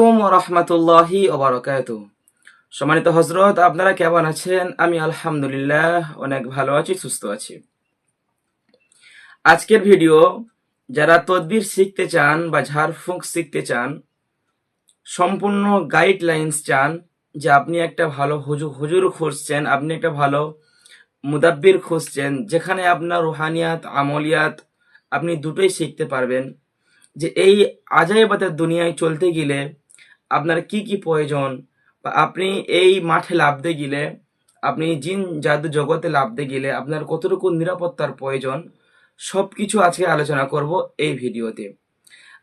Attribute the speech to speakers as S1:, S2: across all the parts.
S1: আলাইকুম রহমতুল্লাহি ওবরকাত সম্মানিত হজরত আপনারা কেমন আছেন? আমি আলহামদুলিল্লাহ অনেক ভালো আছি, সুস্থ আছি। আজকের ভিডিও, যারা তদবির শিখতে চান বা ঝাড়ফুঁক শিখতে চান, সম্পূর্ণ গাইডলাইন্স চান যে আপনি একটা ভালো হুজুর হুজুর খুঁজছেন, আপনি একটা ভালো মুদাব্বির খুঁজছেন, যেখানে আপনার রুহানিয়াত, আমলিয়াত আপনি দুটোই শিখতে পারবেন যে এই আজাইবাদের দুনিয়ায় চলতে গেলে আপনার কি কি প্রয়োজন? বা আপনি এই মাঠে লাভতে গেলে, আপনি জিন জাদু জগতে লাভতে গেলে আপনার কতটুকু নিরাপত্তার প্রয়োজন? সব কিছু আজকে আলোচনা করব এই ভিডিওতে।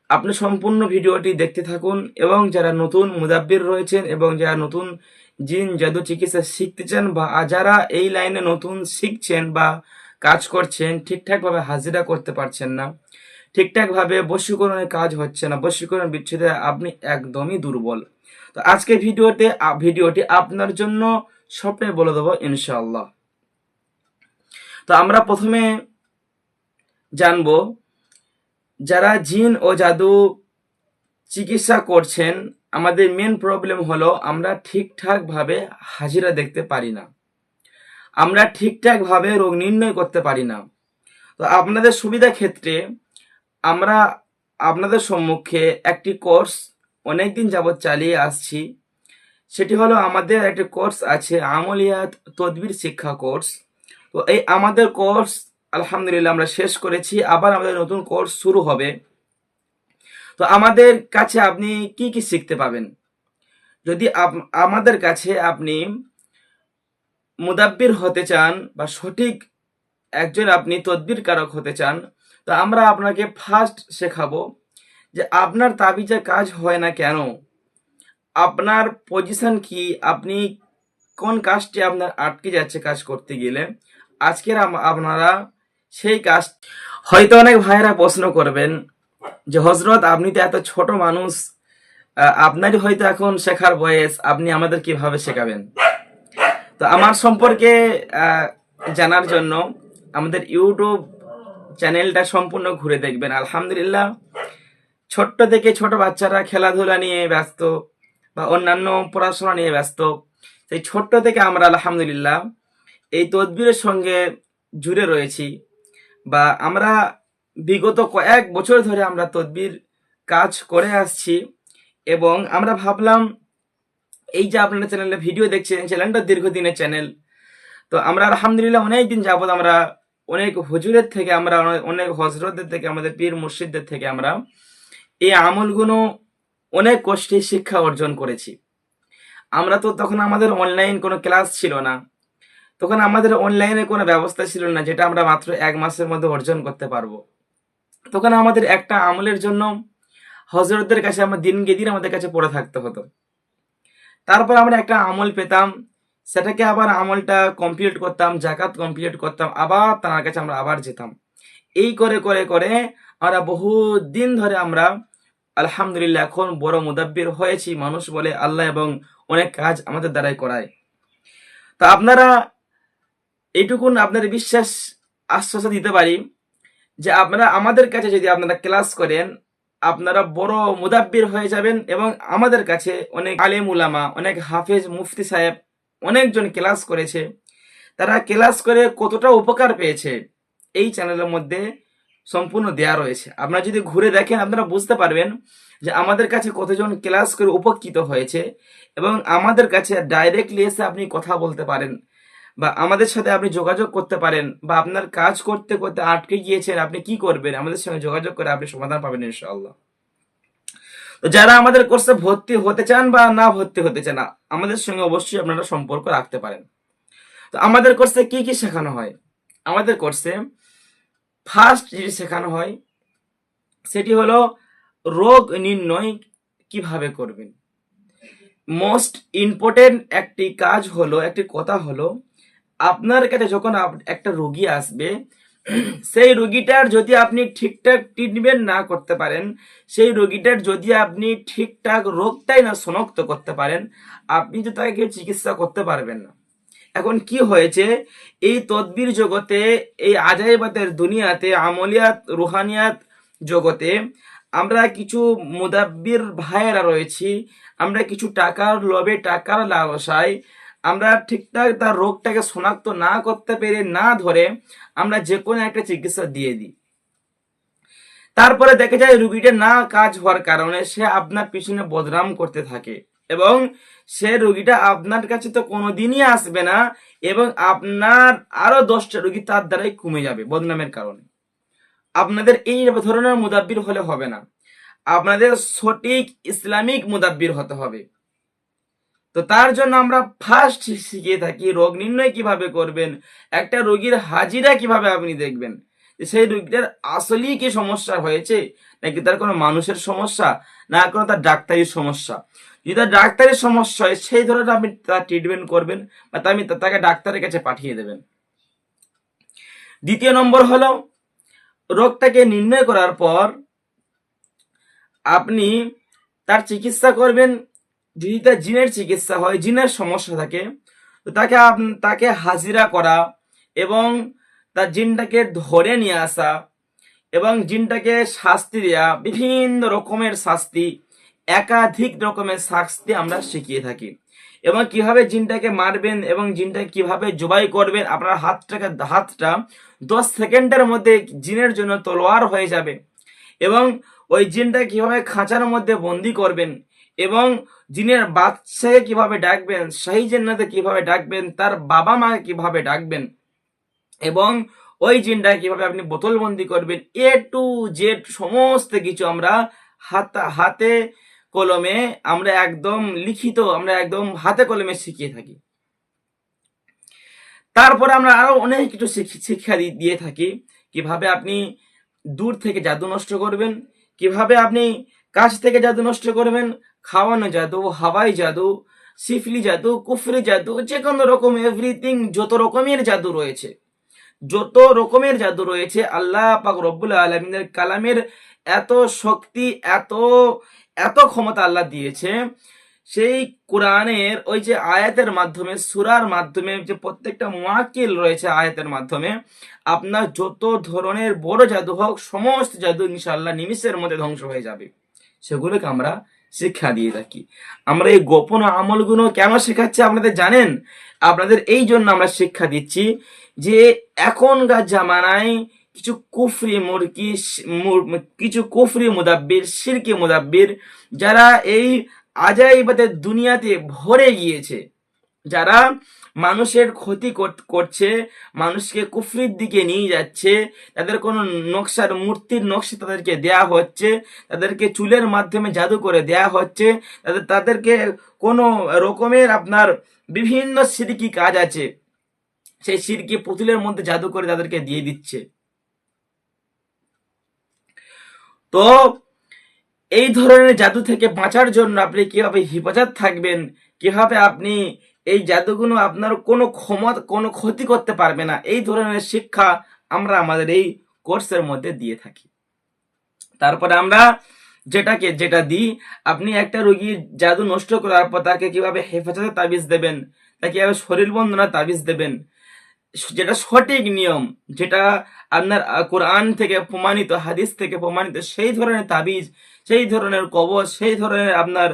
S1: আপনি সম্পূর্ণ ভিডিওটি দেখতে থাকুন এবং যারা নতুন মুদাব্বির রয়েছেন এবং যারা নতুন জিন জাদু চিকিৎসা শিখতে চান বা যারা এই লাইনে নতুন শিখছেন বা কাজ করছেন, ঠিকঠাকভাবে হাজিরা করতে পারছেন না ঠিকঠাকভাবে বশীকরণের কাজ হচ্ছে না, বশীকরণ বিচ্ছেদে আপনি একদমই দুর্বল। তো আজকে ভিডিওতে ভিডিওটি আপনার জন্য স্বপ্নে বলে দেবো ইনশাআল্লাহ। তো আমরা প্রথমে জানব, যারা জিন ও জাদু চিকিৎসা করছেন, আমাদের মেন প্রবলেম হলো আমরা ঠিকঠাক ভাবে হাজিরা দেখতে পারি না। আমরা ঠিকঠাক ভাবে রোগ নির্ণয় করতে পারি না। তো আপনাদের সুবিধা ক্ষেত্রে আমরা আপনাদের সম্মুখে একটি কোর্স অনেক দিন যাবৎ চালিয়ে আসছি। সেটি হলো আমাদের একটি কোর্স আছে, আমলিয়াত তদবির শিক্ষা কোর্স। তো এই আমাদের কোর্স, আলহামদুলিল্লাহ, আমরা শেষ করেছি। আবার আমাদের নতুন কোর্স শুরু হবে। তো আমাদের কাছে আপনি কি কি শিখতে পাবেন? যদি আমাদের কাছে আপনি মুদাব্বির হতে চান বা সঠিক একজন আপনি তদবির কারক হতে চান তো আমরা আপনাকে ফার্স্ট শেখাবো যে আপনার তাবিজে কাজ হয় না কেন? আপনার পজিশন কি? আপনি কোন কাজটি আপনার আটকে যাচ্ছে কাজ করতে গেলে? আজকের আপনারা সেই কাজ হয়তো অনেক ভাইয়েরা প্রশ্ন করবেন যে হজরত আপনি তো এত ছোট মানুষ আপনারই হয়তো এখন শেখার বয়স, আপনি আমাদের কীভাবে শেখাবেন? তো আমার সম্পর্কে জানার জন্য আমাদের ইউটিউব চ্যানেলটা সম্পূর্ণ ঘুরে দেখবেন। আলহামদুলিল্লাহ, ছোট্ট থেকে ছোট বাচ্চারা খেলাধুলা নিয়ে ব্যস্ত বা অন্যান্য পড়াশোনা নিয়ে ব্যস্ত, সেই ছোট্ট থেকে আমরা আলহামদুলিল্লাহ এই তদবিরের সঙ্গে জুড়ে রয়েছি বা আমরা বিগত কয়েক বছর ধরে আমরা তদবির কাজ করে আসছি এবং আমরা ভাবলাম, এই যে আপনারা চ্যানেলে ভিডিও দেখছেন, চ্যানেলটা দীর্ঘদিনের চ্যানেল, তো আমরা আলহামদুলিল্লাহ অনেক দিন যাবত আমরা অনেক হুজুরের থেকে আমরা, অনেক- হজরতদের থেকে, আমাদের পীর মুর্শিদদের থেকে আমরা এই আমলগুলো অনেক কষ্টে শিক্ষা অর্জন করেছি। আমরা তো তখন আমাদের অনলাইন কোনো ক্লাস ছিল না। তখন আমাদের অনলাইনে কোনো ব্যবস্থা ছিল না যেটা আমরা মাত্র এক মাসের মধ্যে অর্জন করতে পারব। তখন আমাদের একটা আমলের জন্য হজরতদের কাছে আমরা দিনকে দিন আমাদের কাছে পড়ে থাকতে হতো। তারপর আমরা একটা আমল পেতাম সেটাকে আবার আমলটা কমপ্লিট করতাম জাকাত কমপ্লিট করতাম, আবার তার কাছে আমরা আবার যেতাম। এই করে করে করে আমরা বহু দিন ধরে আমরা আলহামদুলিল্লাহ এখন বড় মুদাব্বির হয়েছি, মানুষ বলে আল্লাহ এবং অনেক কাজ আমাদের দ্বারাই করায়। তা আপনারা এইটুকুন আপনাদের বিশ্বাস, আশ্বাস দিতে পারি যে আপনারা আমাদের কাছে যদি আপনারা ক্লাস করেন, আপনারা বড় মুদাব্বির হয়ে যাবেন এবং আমাদের কাছে অনেক আলেম উলামা, অনেক হাফেজ মুফতি সাহেব অনেকজন ক্লাস করেছে। তারা ক্লাস করে কতটা উপকার পেয়েছে, এই চ্যানেলের মধ্যে সম্পূর্ণ দেয়া রয়েছে। আপনারা যদি ঘুরে দেখেন, আপনারা বুঝতে পারবেন যে আমাদের কাছে কতজন ক্লাস করে উপকৃত হয়েছে এবং আমাদের কাছে ডাইরেক্টলি এসে আপনি কথা বলতে পারেন বা আমাদের সাথে আপনি যোগাযোগ করতে পারেন বা আপনার কাজ করতে করতে আটকে গিয়েছেন, আপনি কি করবেন? আমাদের সঙ্গে যোগাযোগ করে আপনি সমাধান পাবেন ইনশাআল্লাহ। তো যারা আমাদের কোর্সে ভর্তি হতে চান বা না ভর্তি হতে চান, আমাদের সঙ্গে অবশ্যই আপনারা সম্পর্ক রাখতে পারেন। তো আমাদের কোর্সে কি কি শেখানো হয়? আমাদের কোর্সে ফার্স্ট যেটি শেখানো হয়, সেটি হলো রোগ নির্ণয় কীভাবে করবেন। মোস্ট ইম্পর্টেন্ট একটি কাজ হলো, একটি কথা হলো, আপনার কাছে যখন একটা রোগী আসবে সেই রোগীটার যদি আপনি ঠিকঠাক ট্রিটমেন্ট না করতে পারেন, সেই রোগীটার যদি আপনি ঠিকঠাক রোগটাই না শনাক্ত করতে পারেন, আপনি তো তাকে চিকিৎসা করতে পারবেন না। এখন কি হয়েছে? এই তদবির জগতে, এই আজাইবাতের দুনিয়াতে, আমলিয়াত, রুহানিয়াত জগতে আমরা কিছু মুদাব্বির ভাইয়েরা রয়েছি, আমরা কিছু টাকার লোভে, টাকার লালসায় আমরা ঠিকঠাক তার রোগটাকে শনাক্ত না করতে পেরে না ধরে আমরা যে কোনো একটা চিকিৎসা দিয়ে দিই। তারপরে দেখা যায় রুগীটা না কাজ হওয়ার কারণে সে আপনার পিছনে বদনাম করতে থাকে এবং সে রুগীটা আপনার কাছে তো কোনোদিনই আসবে না এবং আপনার আরও দশটা রুগী তার দ্বারাই কমে যাবে বদনামের কারণে। আপনাদের এই ধরনের মুদাব্বির হলে হবে না। আপনাদের সঠিক ইসলামিক মুদাব্বির হতে হবে। তো তার জন্য আমরা ফার্স্ট শিখিয়ে থাকি রোগ নির্ণয় কীভাবে করবেন, একটা রোগীর হাজিরা কীভাবে আপনি দেখবেন সেই রোগীটার আসলেই কি সমস্যা হয়েছে, নাকি তার কোনো মানুষের সমস্যা, না কোনো তার ডাক্তারির সমস্যা। যদি তার ডাক্তারের সমস্যা হয়, সেই ধরনের আপনি তার ট্রিটমেন্ট করবেন, বা আমি তাকে ডাক্তারের কাছে পাঠিয়ে দেবেন। দ্বিতীয় নম্বর হলো, রোগটাকে নির্ণয় করার পর আপনি তার চিকিৎসা করবেন যদি তার জিনের চিকিৎসা হয়, জিনের সমস্যা থাকে, তো তাকে তাকে হাজিরা করা এবং তার জিনটাকে ধরে নিয়ে আসা এবং জিনটাকে শাস্তি দেওয়া বিভিন্ন রকমের শাস্তি, একাধিক রকমের শাস্তি আমরা শিখিয়ে থাকি। এবং কীভাবে জিনটাকে মারবেন এবং জিনটাকে কীভাবে জবাই করবেন, আপনার হাতটাকে, হাতটা দশ সেকেন্ডের মধ্যে জিনের জন্য তলোয়ার হয়ে যাবে এবং ওই জিনটা কীভাবে খাঁচার মধ্যে বন্দি করবেন এবং জিনের বাচ্চাকে কীভাবে ডাকবেন সেই জিন্নাতে কীভাবে ডাকবেন, তার বাবা মাকে কীভাবে ডাকবেন এবং ওই জিনটা কীভাবে আপনি বোতলবন্দি করবেন, এ টু জেড সমস্ত কিছু আমরা হাত, হাতে কলমে আমরা একদম লিখিত, আমরা একদম হাতে কলমে শিখিয়ে থাকি। তারপরে আমরা আরও অনেক কিছু শিক্ষা দিয়ে থাকি, কীভাবে আপনি দূর থেকে জাদু নষ্ট করবেন, কীভাবে আপনি কাছ থেকে জাদু নষ্ট করবেন খাওয়ানো জাদু, হাওয়াই জাদু, সিফলি জাদু, কুফরি জাদু, যে কোনো রকম এভরিথিং যত রকমের জাদু রয়েছে। যত রকমের জাদু রয়েছে, আল্লাহ পাক রব্বুল আলমিনের কালামের এত শক্তি, এত এত ক্ষমতা আল্লাহ দিয়েছে। সেই কোরআনের ওই যে আয়াতের মাধ্যমে, সুরার মাধ্যমে, যে প্রত্যেকটা মোয়াক্কিল রয়েছে আয়াতের মাধ্যমে, আপনার যত ধরনের বড় জাদু হোক, সমস্ত জাদু ইনশাল্লাহ নিমিষের মধ্যে ধ্বংস হয়ে যাবে। সেগুলোকে আমরা শিক্ষা দিয়ে থাকি। আমরা এই গোপন আমলগুলো কেন শেখাচ্ছি আপনাদের জানেন? আপনাদের এই জন্য আমরা শিক্ষা দিচ্ছি যে এখনকার জামানায় কিছু কুফরি, মুরকি কিছু কুফরি মুদাব্বির সিরকি মুদাব্বির যারা এই আজাইবাদের দুনিয়াতে ভরে গিয়েছে, যারা মানুষের ক্ষতি কর- করছে, মানুষকে কুফরির দিকে নিয়ে যাচ্ছে, তাদের কোনো নকশার মূর্তির নকশা তাদেরকে দেয়া হচ্ছে, তাদেরকে চুলের মাধ্যমে জাদু করে দেয়া হচ্ছে, তাদের, তাদেরকে কোনো রকমের আপনার বিভিন্ন সিরকি কাজ আছে, সেই সিরকি পুতুলের মধ্যে জাদু করে তাদেরকে দিয়ে দিচ্ছে। তো এই ধরনের জাদু থেকে বাঁচার জন্য আপনি কীভাবে হেফাজত থাকবেন, কীভাবে আপনি এই জাদুগুলো আপনার কোনো ক্ষমতা কোনো ক্ষতি করতে পারবে না। এই ধরনের শিক্ষা আমরা আমাদের এই কোর্সের মধ্যে দিয়ে থাকি। তারপরে আমরা যেটাকে, যেটা দিই, আপনি একটা রোগীর জাদু নষ্ট করার পর তাকে কীভাবে হেফাজতে তাবিজ দেবেন, তাকে কীভাবে শরীর বন্ধনা তাবিজ দেবেন, যেটা সঠিক নিয়ম, যেটা আপনার কোরআন থেকে প্রমাণিত, হাদিস থেকে প্রমাণিত, সেই ধরনের তাবিজ, সেই ধরনের কবচ সেই ধরনের আপনার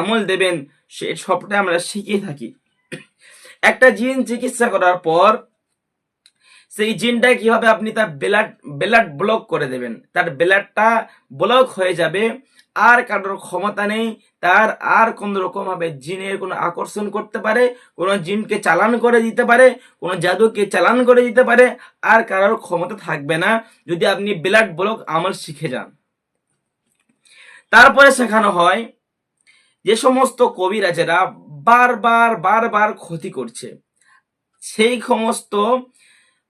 S1: আমল দেবেন, সে সবটা আমরা শিখিয়ে থাকি। একটা জিন চিকিৎসা করার পর সেই জিনটা কীভাবে আপনি তার ব্লাড ব্লাড ব্লক করে দেবেন? তার ব্লাডটা ব্লক হয়ে যাবে, আর কারোর ক্ষমতা নেই, তার আর কোন রকম ভাবে জিনের কোনো আকর্ষণ করতে পারে, কোনো জিনকে চালান করে দিতে পারে, কোনো জাদুকে চালান করে দিতে পারে, আর কারোর ক্ষমতা থাকবে না যদি আপনি ব্লাড ব্লক আমল শিখে যান। তারপরে শেখানো হয় যে সমস্ত কবিরাজেরা বারবার বারবার ক্ষতি করছে। সেই সমস্ত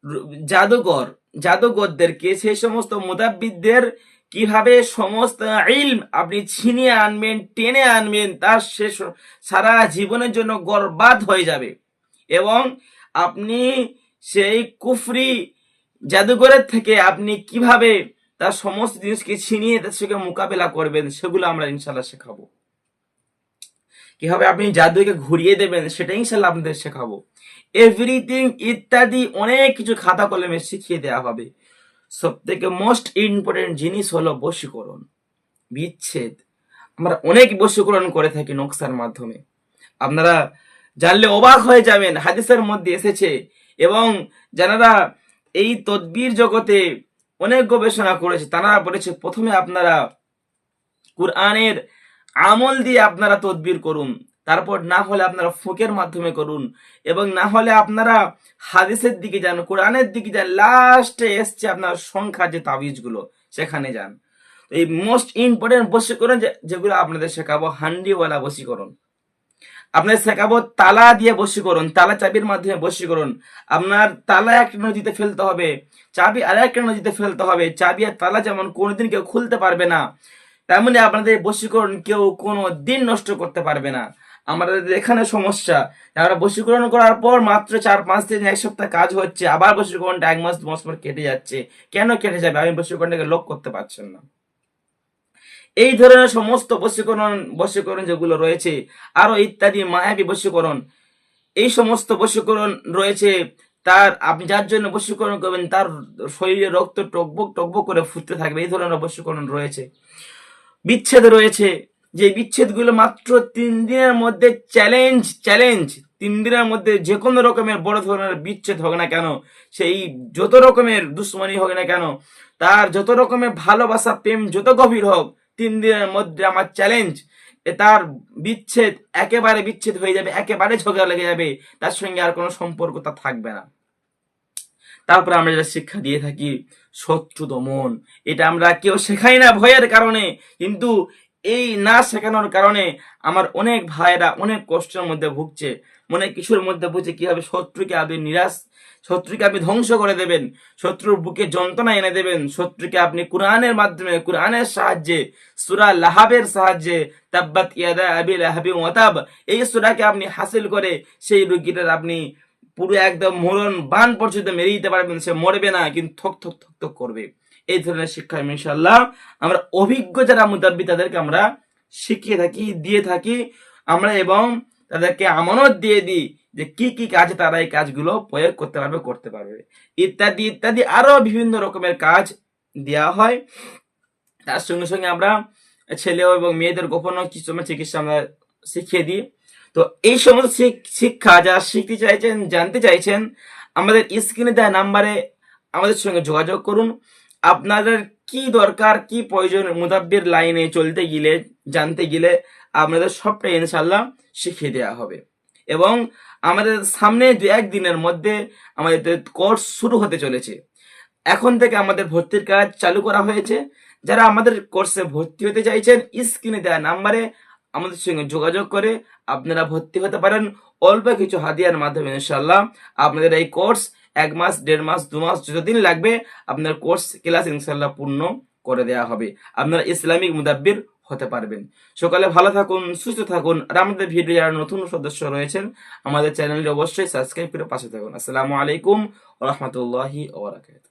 S1: র- জাদুকর, জাদুকরদেরকে, সেই সমস্ত মুদাব্বিদদের কীভাবে সমস্ত ইলম আপনি ছিনিয়ে আনবেন, টেনে আনবেন, তার শেষ সারা জীবনের জন্য গর্বাদ হয়ে যাবে। এবং আপনি সেই কুফরি জাদুঘরের থেকে আপনি কীভাবে তার সমস্ত জিনিসকে ছিনিয়ে, তার সঙ্গে মোকাবেলা করবেন, সেগুলো আমরা ইনশাল্লাহ শেখাবো। কীভাবে আপনি জাদুকে ঘুরিয়ে দেবেন সেটা ইনশাল্লাহ আপনাদের শেখাবো। এভরিথিং ইত্যাদি অনেক কিছু খাতা কলমে শিখিয়ে দেওয়া হবে। সব থেকে মোস্ট ইম্পর্টেন্ট জিনিস হলো বশীকরণ। বিচ্ছেদ। আমরা অনেক বশীকরণ করে থাকি নকশার মাধ্যমে। আপনারা জানলে অবাক হয়ে যাবেন, হাদিসের মধ্যে এসেছে। এবং যারা এই তদ্বির জগতে অনেক গবেষণা করেছে, তারা বলেছে প্রথমে আপনারা কোরআনের আমল দিয়ে আপনারা তদবির করুন। তারপর না হলে আপনারা ফুকের মাধ্যমে করুন এবং না হলে আপনারা হাদিসের দিকে যান, কোরআনের দিকে যান, লাস্টে এসছে আপনার সংখ্যা যে তাবিজগুলো, সেখানে যান। এই মোস্ট ইম্পর্টেন্ট বশীকরণ যে- যেগুলো আপনাদের শেখাবো, হান্ডিওয়ালা বশীকরণ। আপনাদের শেখাবো তালা দিয়ে বশীকরণ, তালা চাবির মাধ্যমে বশীকরণ। আপনার তালা একটা নদীতে ফেলতে হবে, চাবি আর একটা নদীতে ফেলতে হবে, চাবি আর তালা যেমন কোনোদিন কেউ খুলতে পারবে না তেমনি আপনাদের বশীকরণ কেউ কোনো দিন নষ্ট করতে পারবে না। আমাদের এখানে সমস্যা। আমরা বশীকরণ করার পর মাত্র চার, পাঁচ দিন, এক সপ্তাহ কাজ হচ্ছে, আবার বশীকরণটা এক মাস মাস পর কেটে যাচ্ছে। কেন কেটে যাবে? আমি বশীকরণটাকে লোক করতে পারছেন না। এই ধরনের সমস্ত বশীকরণ বশীকরণ যেগুলো রয়েছে, আরও ইত্যাদি, মায়াবী বশীকরণ, এই সমস্ত বশীকরণ রয়েছে, তার, আপনি যার জন্য বশীকরণ করবেন, তার শরীরে রক্ত টকবক টকবক করে ফুটতে থাকবে, এই ধরনের বশীকরণ রয়েছে। বিচ্ছেদ রয়েছে। যে বিচ্ছেদগুলো মাত্র তিন দিনের মধ্যে চ্যালেঞ্জ চ্যালেঞ্জ তিন দিনের মধ্যে যে কোনো রকমের বড় ধরনের বিচ্ছেদ হোক না কেন, সেই যত রকমের দুশ্মনী হোক না কেন, তার যত রকমের ভালোবাসা, প্রেম যত গভীর হোক, তিন দিনের মধ্যে আমার চ্যালেঞ্জ তার বিচ্ছেদ একেবারে বিচ্ছেদ হয়ে যাবে, একেবারে ঝগড়া লেগে যাবে, তার সঙ্গে আর কোনো সম্পর্ক তার থাকবে না। তারপরে আমরা যেটা শিক্ষা দিয়ে থাকি, শত্রু দমন। এটা আমরা কেউ শেখাই না ভয়ের কারণে, কিন্তু এই না শেখানোর কারণে আমার অনেক ভাইরা অনেক কষ্টের মধ্যে ভুগছে। মনে কিছুর মধ্যে বুঝে কীভাবে শত্রুকে আপনি নিরাশ, শত্রুকে আপনি ধ্বংস করে দেবেন? শত্রুর বুকে যন্ত্রণা এনে দেবেন। শত্রুকে আপনি কোরআনের মাধ্যমে, কোরআনের সাহায্যে, সুরা লাহাবের সাহায্যে, তাব্বাত ইয়াদা আবি লাহাবি ওয়াতাব এই সুরাকে আপনি হাসিল করে সেই রুগীটার আপনি পুরো একদম মরণ বান পর্যন্ত মেরে দিতে পারবেন সে মরবে না, কিন্তু থক থক থক থক করবে। এই ধরনের শিক্ষা ইনশাল্লাহ আমরা অভিজ্ঞ যারা মুদাব্বি, তাদেরকে আমরা শিখিয়ে থাকি, দিয়ে থাকি। আমরা এবং তাদেরকে আমানত দিয়ে দিই যে কি কি কাজে তারা এই কাজগুলো প্রয়োগ করতে পারবে করতে পারবে। ইত্যাদি ইত্যাদি আরও বিভিন্ন রকমের কাজ দেওয়া হয়। তার সঙ্গে সঙ্গে আমরা ছেলে এবং মেয়েদের গোপন কিছু চিকিৎসা আমরা শিখিয়ে দিই। তো এই সমস্ত শিক- শিক্ষা যারা শিখতে চাইছেন, জানতে চাইছেন, আমাদের স্ক্রিনে দেওয়া নাম্বারে আমাদের সঙ্গে যোগাযোগ করুন। আপনাদের কি দরকার, কি প্রয়োজন মুদাব্বির লাইনে চলতে গেলে, জানতে গেলে আপনাদের সবটাই ইনশাল্লাহ শিখিয়ে দেওয়া হবে। এবং আমাদের সামনে দু একদিনের মধ্যে আমাদের কোর্স শুরু হতে চলেছে। এখন থেকে আমাদের ভর্তির কাজ চালু করা হয়েছে। যারা আমাদের কোর্সে ভর্তি হতে চাইছেন, স্ক্রিনে দেওয়া নাম্বারে আমাদের সঙ্গে যোগাযোগ করে আপনারা ভর্তি হতে পারেন। অল্প কিছু হাদিয়ার মাধ্যমে ইনশাল্লাহ আপনাদের এই কোর্স এক মাস, দেড় মাস, দু মাস যতদিন লাগবে, আপনার কোর্স, ক্লাস ইনশাল্লাহ পূর্ণ করে দেওয়া হবে। আপনারা ইসলামিক মুদাব্বির হতে পারবেন। সকালে ভালো থাকুন, সুস্থ থাকুন। আর আমাদের ভিডিও যারা নতুন সদস্য রয়েছেন, আমাদের চ্যানেলটি অবশ্যই সাবস্ক্রাইব করে পাশে থাকুন। আসসালামু আলাইকুম রহমতুল্লাহি ওবরাকাত